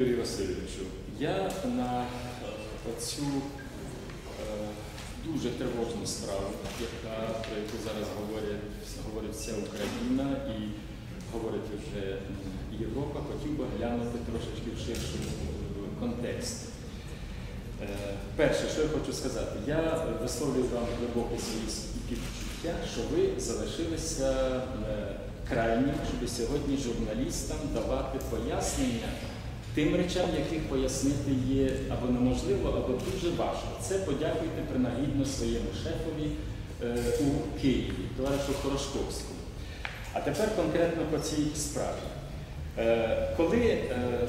Юрію Васильовичу, я на е, оцю е, дуже тривожну справу, яка, про яку зараз говорять, говорить вся Україна і говорить вже Європа, хотів би глянути трошечки в ширшому е, контексті. Е, Перше, що я хочу сказати, я висловлюю вам глибоке свої співчуття, що ви залишилися е, крайнім, щоб сьогодні журналістам давати пояснення тим речам, яких пояснити є або неможливо, або дуже важко. Це подякуйте принагідно своєму шефові е, у Києві, товаришу Хорошковському. А тепер конкретно по цій справі. Е, коли е,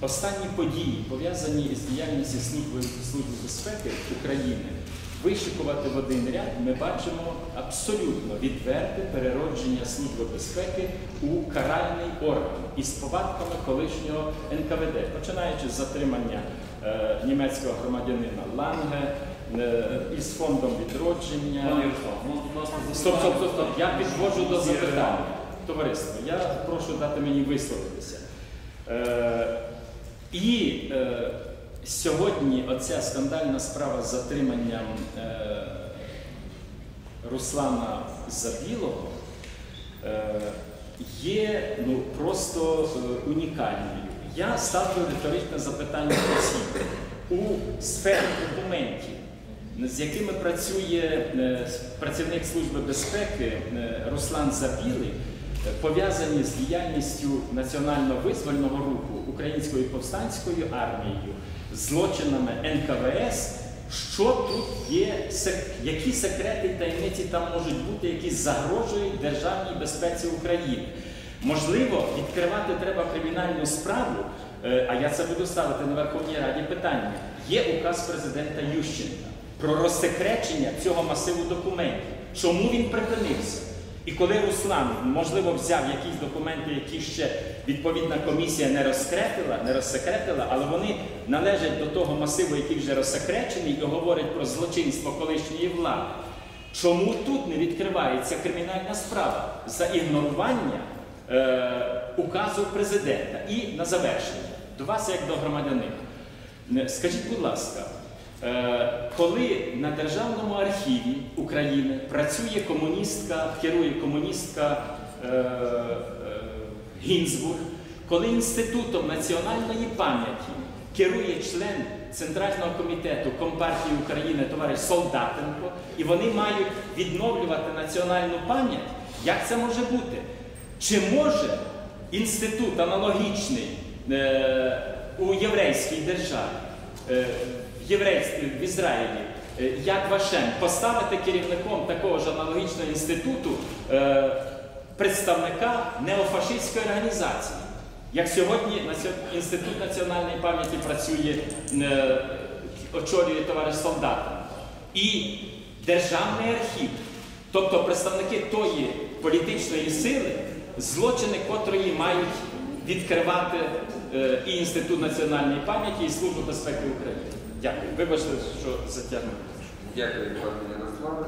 Останні події, пов'язані з діяльністю Служби, Служби безпеки України, вишикувати в один ряд, ми бачимо абсолютно відверте переродження Служби безпеки у каральний орган із повадками колишнього НКВД, починаючи з затримання е, німецького громадянина Ланге, е, із фондом відродження. Ну, Стоп, стоп, стоп, стоп. Я підводжу до запитання. Товариство, я прошу дати мені висловитися. Е, і е, сьогодні оця скандальна справа з затриманням е, Руслана Забілого е, є ну, просто е, унікальною. Я ставлю риторичне запитання осіб. У сфері документів, з якими працює е, працівник Служби безпеки е, Руслан Забілий, е, пов'язані з діяльністю національно-визвольного руху Українською повстанською армією, злочинами НКВС. Що тут є, які секрети і таємниці там можуть бути, які загрожують державній безпеці України? Можливо, відкривати треба кримінальну справу, е, а я це буду ставити на Верховній Раді питання. Є указ президента Ющенка про розсекречення цього масиву документів. Чому він припинився? Коли Руслан, можливо, взяв якісь документи, які ще відповідна комісія не розкретила, не розсекретила, але вони належать до того масиву, який вже розсекречений, і говорить про злочинство колишньої влади. Чому тут не відкривається кримінальна справа за ігнорування е, указу президента? І на завершення, до вас як до громадянина. Скажіть, будь ласка, коли на Державному архіві України працює комуністка, керує комуністка е, е, Гінзбург, коли Інститутом національної пам'яті керує член Центрального комітету Компартії України товариш Солдатенко, і вони мають відновлювати національну пам'ять, як це може бути? Чи може інститут аналогічний е, у єврейській державі, е, єврействі, в Ізраїлі, е, як Вашем, поставити керівником такого ж аналогічного інституту е, представника неофашистської організації? Як сьогодні Інститут національної пам'яті працює, е, очолює товариш Солдатенко. І Державний архів, тобто представники тої політичної сили, злочини котрої мають відкривати і Інститут національної пам'яті, і Служба безпеки України. Дякую. Вибачте, що затягнув. Дякую, пане Ярославе.